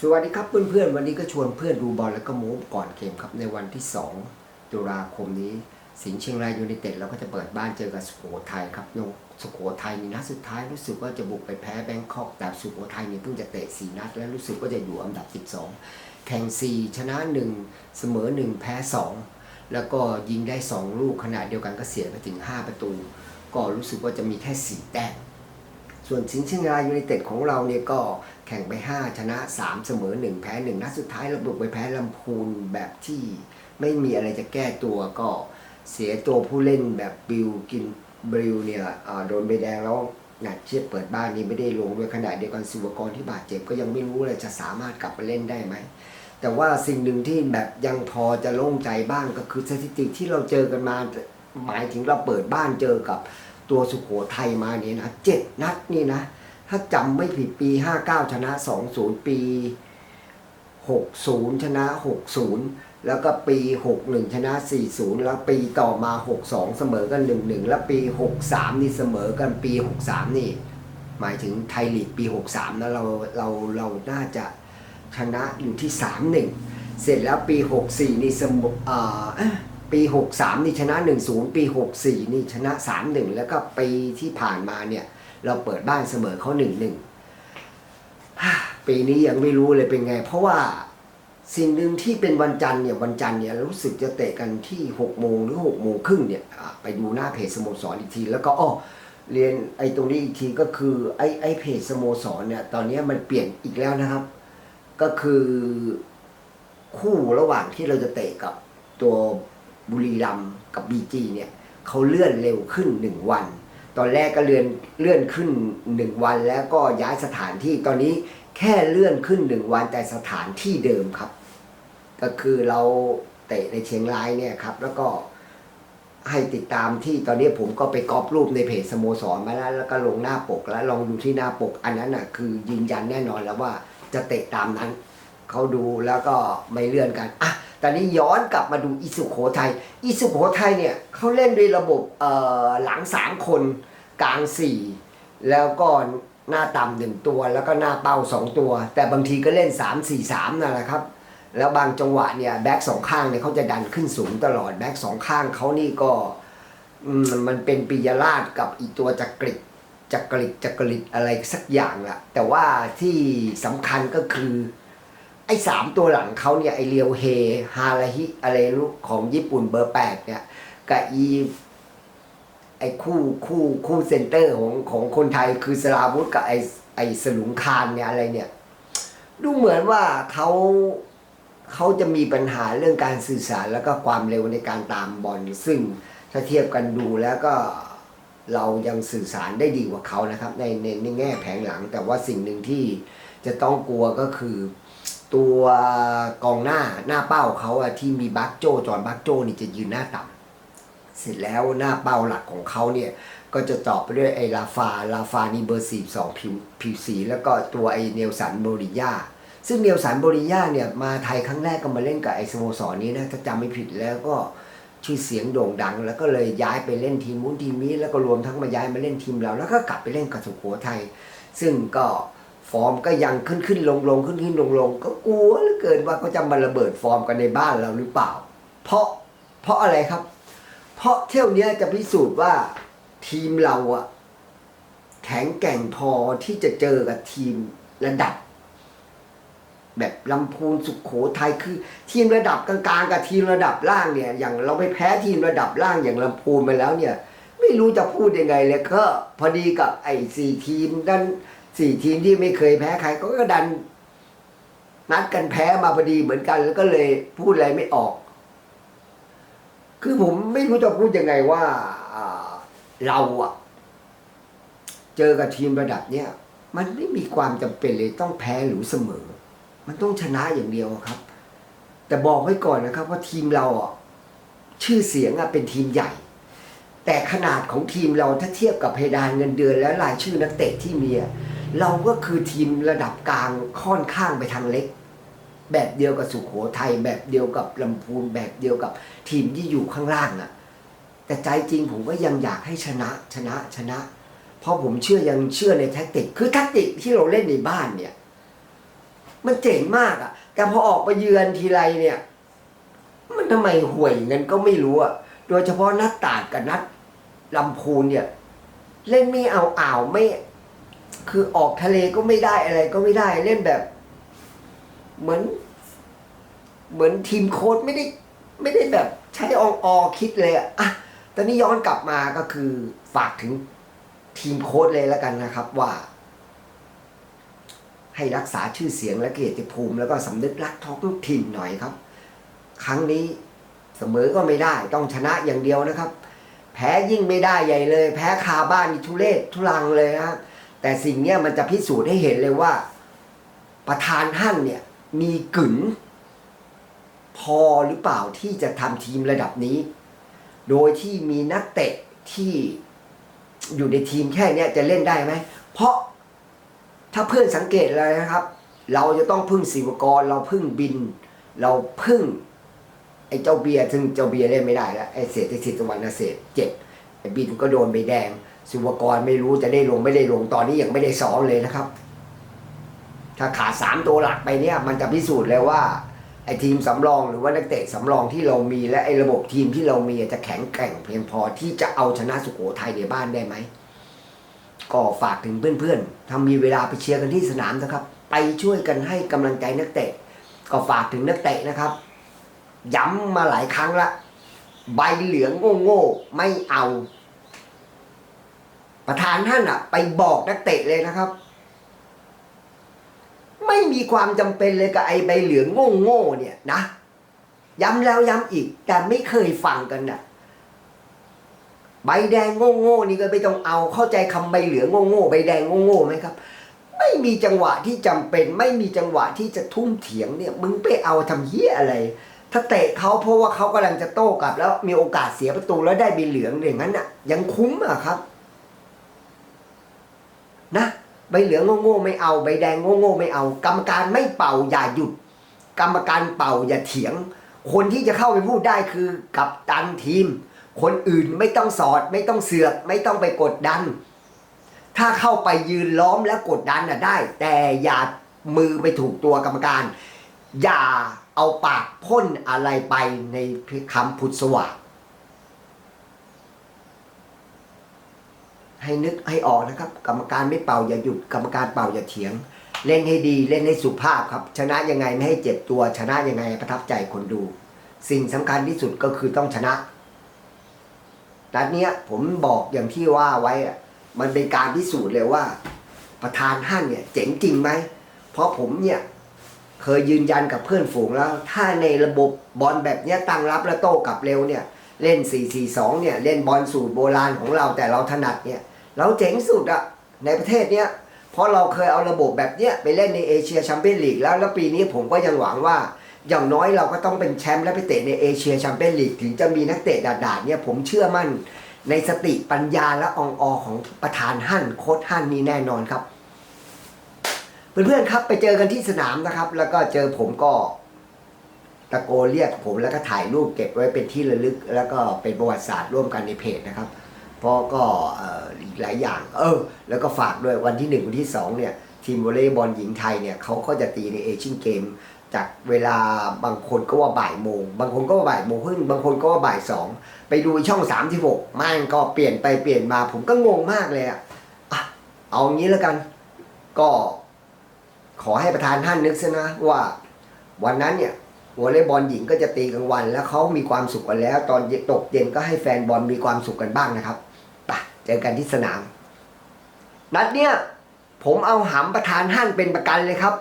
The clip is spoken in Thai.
สวัสดีครับเพื่อนๆ วันนี้ก็ชวนเพื่อนดูบอลแล้วก็มูฟก่อนเกมครับในวันที่ 2 ตุลาคมนี้ สิงห์เชียงรายยูไนเต็ดเราก็จะเปิดบ้านเจอกับสุโขทัยครับโนสุโขทัยนี่นัดสุดท้ายรู้สึกว่าจะบุกไปแพ้แบงคอกแต่สุโขทัยนี่เพิ่งจะเตะ4นัด แล้วรู้สึกว่าจะอยู่อันดับ 12 แข่ง 4 ชนะ 1 เสมอ 1 แพ้ 2 แล้วก็ยิงได้ 2 ลูกขนาดเดียวกันก็เสียไปถึง 5 ประตู ก็รู้สึกว่าจะมีแค่ 4 แต้ม ส่วนสิงห์เชียงรายยูไนเต็ดของเราเนี่ยก็แข่งไป 5 ชนะ 3 เสมอ 1 แพ้1นัดสุดท้ายเราบุกไปแพ้ลำพูนแบบที่ไม่มีอะไรจะแก้ตัวก็เสียตัวผู้เล่นแบบบิลกินบริวเนี่ยโดนใบแดงแล้วนัดเชียบเปิดบ้านนี้ไม่ได้ลงด้วยขณะเดียวกันสุวกรที่บาดเจ็บก็ยังไม่รู้เลยจะสามารถกลับไปเล่นได้ไหม แต่ว่าสิ่งหนึ่งที่แบบยังพอจะโล่งใจบ้างก็คือสถิติที่เราเจอกันมาหมายถึงเราเปิดบ้านเจอกับ ตัวสุโขทัยมาเนี่ยนะเจ็ดนัดนี่นะ ถ้าจำไม่ผิดปี59ชนะ20ปี60ชนะ60แล้วก็ปี61ชนะ40แล้วปีต่อมา62เสมอกัน1-1แล้วปี63นี่เสมอกันปี63นี่ หมายถึงไทยลีกปี63นะเราเราเราน่าจะชนะอยู่ที่3-1เสร็จแล้วปี64นี่เสมออ่า ปี 63 นี่ชนะ 1-0 ปี 64 นี่ชนะ 3-1 แล้วก็ปีที่ผ่านมาเนี่ย เราเปิดบ้านเสมอเขาหนึ่งหนึ่งปีนี้ยังไม่รู้เลยเป็นไง เพราะว่าสิ่งหนึ่งที่เป็นวันจันทร์เนี่ยวันจันทร์เนี่ยรู้สึกจะเตะกันที่หกโมงหรือหกโมงครึ่งเนี่ยไปดูหน้าเพจสโมสรอีกที แล้วก็อ้อเรียนไอ้ตรงนี้อีกทีก็คือไอ้ไอ้เพจสโมสรเนี่ยตอนนี้มันเปลี่ยนอีกแล้วนะครับ ก็คือคู่ระหว่างที่เราจะเตะกับตัว บุรีรัมย์กับบีจีเนี่ยเขาเลื่อนเร็วขึ้นหนึ่งวัน ตอนแรกก็เลื่อนเลื่อนขึ้นหนึ่งวัน แล้วก็ย้ายสถานที่ตอนนี้แค่เลื่อนขึ้นหนึ่งวันแต่สถานที่เดิมครับ ก็คือเราเตะในเชียงรายเนี่ยครับ แล้วก็ให้ติดตามที่ตอนนี้ผมก็ไปก๊อปรูปในเพจสโมสรมาแล้วแล้วก็ลงหน้าปกแล้วลองดูที่หน้าปก อันนั้นน่ะคือยืนยันแน่นอนแล้วว่าจะเตะตามนั้นเขาดูแล้วก็ไม่เลื่อนกันอะ แตอนนี้ย้อนกลับมาดูอิสุโขทัยอิสุโขทัยเนี่ยเขาเล่นด้วยระบบหลังสามคนกลางสี่แล้วก็หน้าต่ำหนึ่งตัวแล้วก็หน้าเป้าสองตัว แต่บางทีก็เล่นสามสี่สามนั่นแหละครับ แล้วบางจังหวะเนี่ยแบ็กสองข้างเนี่ยเขาจะดันขึ้นสูงตลอดแบ็กสองข้างเขานี่ก็มมันเป็นปิยราชกับอีตัวจักริดจักริดจักริดอะไรสักอย่างละแต่ว่าที่สำคัญก็คือ ไอ้สามตัวหลังเขาเนี่ย ไอเรียวเฮ ฮาราฮิ อะไรลูกของญี่ปุ่นเบอร์แปดเนี่ย กับอีไอคู่คู่คู่เซนเตอร์ของของคนไทยคือสลาวุธกับไอไอสลุงคานเนี่ยอะไรเนี่ย ดูเหมือนว่าเขาเขาจะมีปัญหาเรื่องการสื่อสารแล้วก็ความเร็วในการตามบอลซึ่งถ้าเทียบกันดูแล้วก็เรายังสื่อสารได้ดีกว่าเขานะครับ ในในในแง่แผงหลัง แต่ว่าสิ่งหนึ่งที่จะต้องกลัวก็คือ ตัวกองหน้าหน้าเป้าเขาอะที่มีบักโจจอนบักโจนี่จะยืนหน้าต่ำเสร็จแล้วหน้าเป้าหลักของเขาเนี่ยก็จะตอบไปด้วยไอ้ลาฟาลาฟานี่เบอร์สี่สองผิวผิวสีแล้วก็ตัวไอ้เนลสันโบริยาซึ่งเนลสันโบริยาเนี่ยมาไทยครั้งแรกก็มาเล่นกับไอ้สโมสรนี้นะถ้าจำไม่ผิดแล้วก็ชื่อเสียงโด่งดัง แล้วก็เลยย้ายไปเล่นทีมนู้นทีมนี้แล้วก็รวมทั้งมาย้ายมาเล่นทีมเรา แล้วก็กลับไปเล่นกับสุโขทัยซึ่งก็ ฟอร์มก็ยังขึ้นขึ้นลงลงขึ้นขึ้นลงลงก็กลัวเหลือเกินว่าเขาจะมาระเบิดฟอร์มกันในบ้านเราหรือเปล่า เพราะเพราะอะไรครับ เพราะเที่ยวเนี้ยจะพิสูจน์ว่าทีมเราอะแข็งแกร่งพอที่จะเจอกับทีมระดับ แบบลำพูนสุขโขทัยคือทีมระดับกลางๆกับทีมระดับล่างเนี่ย อย่างเราไปแพ้ทีมระดับล่างอย่างลำพูนไปแล้วเนี่ย ไม่รู้จะพูดยังไงเลยก็พอดีกับไอ้สี่ทีมด้าน สี่ทีมที่ไม่เคยแพ้ใครก็ก็ดัน นัดกันแพ้มาพอดีเหมือนกัน แล้วก็เลยพูดอะไรไม่ออก คือผมไม่รู้จะพูดยังไงว่าเราอะเจอกับทีมระดับเนี้ยมันไม่มีความจำเป็นเลยต้องแพ้หรือเสมอ มันต้องชนะอย่างเดียวครับ แต่บอกไว้ก่อนนะครับว่าทีมเราอะชื่อเสียงอะเป็นทีมใหญ่ แต่ขนาดของทีมเราถ้าเทียบกับเพดานเงินเดือนและรายชื่อนักเตะที่มีอะ เราก็คือทีมระดับกลางค่อนข้างไปทางเล็ก แบบเดียวกับสุขโขทัยแบบเดียวกับลำพูนแบบเดียวกับทีมที่อยู่ข้างล่างอะแต่ใจจริงผมก็ยังอยากให้ชนะชนะชนะ เพราะผมเชื่อยังเชื่อในแท็กติก คือแท็กติกที่เราเล่นในบ้านเนี่ย มันเจ๋งมากอะแต่พอออกไปเยือนทีไรเนี่ย มันทำไมห่วยเงินก็ไม่รู้อะโดยเฉพาะนัดตาดกับนัดลำพูนเนี่ย เล่นไม่เอาอ่าวไม่ คือออกทะเลก็ไม่ได้อะไรก็ไม่ได้เล่นแบบ เหมือน เหมือนทีมโค้ดไม่ได้ ไม่ได้แบบใช้อองอคิดเลยอะอะตอนนี้ย้อนกลับมาก็คือฝากถึงทีมโค้ดเลยแล้วกันนะครับว่า ให้รักษาชื่อเสียงและเกียรติภูมิ แล้วก็สำนึกรักท้องถิ่นหน่อยครับ ครั้งนี้เสมอก็ไม่ได้ต้องชนะอย่างเดียวนะครับ แพ้ยิ่งไม่ได้ใหญ่เลย แพ้คาบ้านทุเรศทุลังเลยนะ แต่สิ่งเนี้ยมันจะพิสูจน์ให้เห็นเลยว่า ประธานท่านเนี่ยมีกึ๋นพอหรือเปล่าที่จะทำทีมระดับนี้ โดยที่มีนักเตะที่อยู่ในทีมแค่นี้จะเล่นได้ไหม เพราะถ้าเพื่อนสังเกตเลยนะครับ เราจะต้องพึ่งศิวกร เราพึ่งบิน เราพึ่ง ไอ้เจ้าเบียร์ซึ่งเจ้าเบียร์เล่นไม่ได้แล้วไอ้เศรษฐศิษย์สวรรณเศษเจ็บไอ้บินก็โดนใบแดง ศิวกรไม่รู้จะได้ลงไม่ได้ลงตอนนี้ยังไม่ได้ซ้อมเลยนะครับ ถ้าขาดสามตัวหลักไปเนี่ย มันจะพิสูจน์เลยว่าไอ้ทีมสำรองหรือว่านักเตะสำรองที่เรามีและไอ้ระบบทีมที่เรามีจะแข็งแกร่งเพียงพอที่จะเอาชนะสุโขทัยในบ้านได้ไหมก็ฝากถึงเพื่อนๆถ้ามีเวลาไปเชียร์กันที่สนามนะครับ ไปช่วยกันให้กำลังใจนักเตะ ก็ฝากถึงนักเตะนะครับ ย้ำมาหลายครั้งละ ใบเหลืองโง่ๆไม่เอา ประธานท่านอะไปบอกนักเตะเลยนะครับ ไม่มีความจำเป็นเลยกับไอ้ใบเหลืองโง่ๆเนี่ยนะ ย้ำแล้วย้ำอีก แต่ไม่เคยฟังกันน่ะใบแดงโง่ๆนี่ก็ไม่ต้องเอาเข้าใจคำใบเหลืองโง่ๆใบแดงโง่ๆไหมครับ ไม่มีจังหวะที่จำเป็น ไม่มีจังหวะที่จะทุ่มเถียงเนี่ย มึงไปเอาทำเหี้ยอะไร ถ้าเตะเขาเพราะว่าเขากำลังจะโต้กลับ แล้วมีโอกาสเสียประตูแล้วได้ใบเหลืองอย่างนั้นน่ะ ยังคุ้มอะครับ นะ ใบเหลืองโง่ๆไม่เอา ใบแดงโง่ๆไม่เอา กรรมการไม่เป่าอย่าหยุด กรรมการเป่าอย่าเถียง คนที่จะเข้าไปพูดได้คือกับตันทีม คนอื่นไม่ต้องสอด ไม่ต้องเสือก ไม่ต้องไปกดดัน ถ้าเข้าไปยืนล้อมแล้วกดดันน่ะได้ แต่อย่ามือไปถูกตัวกรรมการ อย่าเอาปากพ่นอะไรไปในคำพุทธสว่าส ให้นึกให้ออกนะครับ กรรมการไม่เป่าอย่าหยุดกรรมการเป่าอย่าเถียง เล่นให้ดีเล่นให้สุภาพครับ ชนะยังไงไม่ให้เจ็บตัว ชนะยังไงประทับใจคนดู สิ่งสำคัญที่สุดก็คือต้องชนะนัดเนี้ยผมบอกอย่างที่ว่าไว้อะมันเป็นการพิสูจน์เลยว่า ประธานท่านเนี่ยเจ๋งจริงไหมเพราะผมเนี่ยเคยยืนยันกับเพื่อนฝูงแล้ว ถ้าในระบบบอลแบบเนี้ยตั้งรับและโต้กลับเร็วเนี่ย เล่น 4-4-2 เนี่ย เล่นบอลสูตรโบราณของเราแต่เราถนัดเนี่ย เราเจ๋งสุดอะในประเทศเนี้ยเพราะเราเคยเอาระบบแบบเนี้ยไปเล่นในเอเชียแชมเปี้ยนลีกแล้วแล้วปีนี้ผมก็ยังหวังว่า อย่างน้อยเราก็ต้องเป็นแชมป์และไปเตะในเอเชียแชมเปี้ยนลีกถึงจะมีนักเตะด่าดๆเนี่ยผมเชื่อมั่นในสติปัญญาและอองออของประธานหั่นโค้ชหั่นนี่แน่นอนครับ เพื่อนๆครับไปเจอกันที่สนามนะครับ แล้วก็เจอผมก็ตะโกนเรียกผมแล้วก็ถ่ายรูปเก็บไว้เป็นที่ระลึก แล้วก็เป็นประวัติศาสตร์ร่วมกันในเพจนะครับ เพราะก็อีกหลายอย่าง เออ แล้วก็ฝากด้วยวันที่หนึ่งวันที่สองเนี่ย ทีมวอลเลย์บอลหญิงไทยเนี่ยเขาก็จะตีในเอเชียนเกม จากเวลาบางคนก็ว่าบ่ายโมง บางคนก็ว่าบ่ายโมงครึ่งบางคนก็ว่าบ่ายสองไปดูช่องสามที่หกม่งก็เปลี่ยนไปเปลี่ยนมา ผมก็งงมากเลยอะอะเอางี้แล้วกัน ก็ขอให้ประธานท่านนึกซะนะว่าวันนั้นเนี่ยวอลเลย์บอลหญิงก็จะตีกลางวัน แล้วเขามีความสุขกันแล้ว ตอนตกเย็นก็ให้แฟนบอลมีความสุขกันบ้างนะครับ เจอกันที่สนาม นัดเนี้ยผมเอาหำประธานห่างเป็นประกันเลยครับ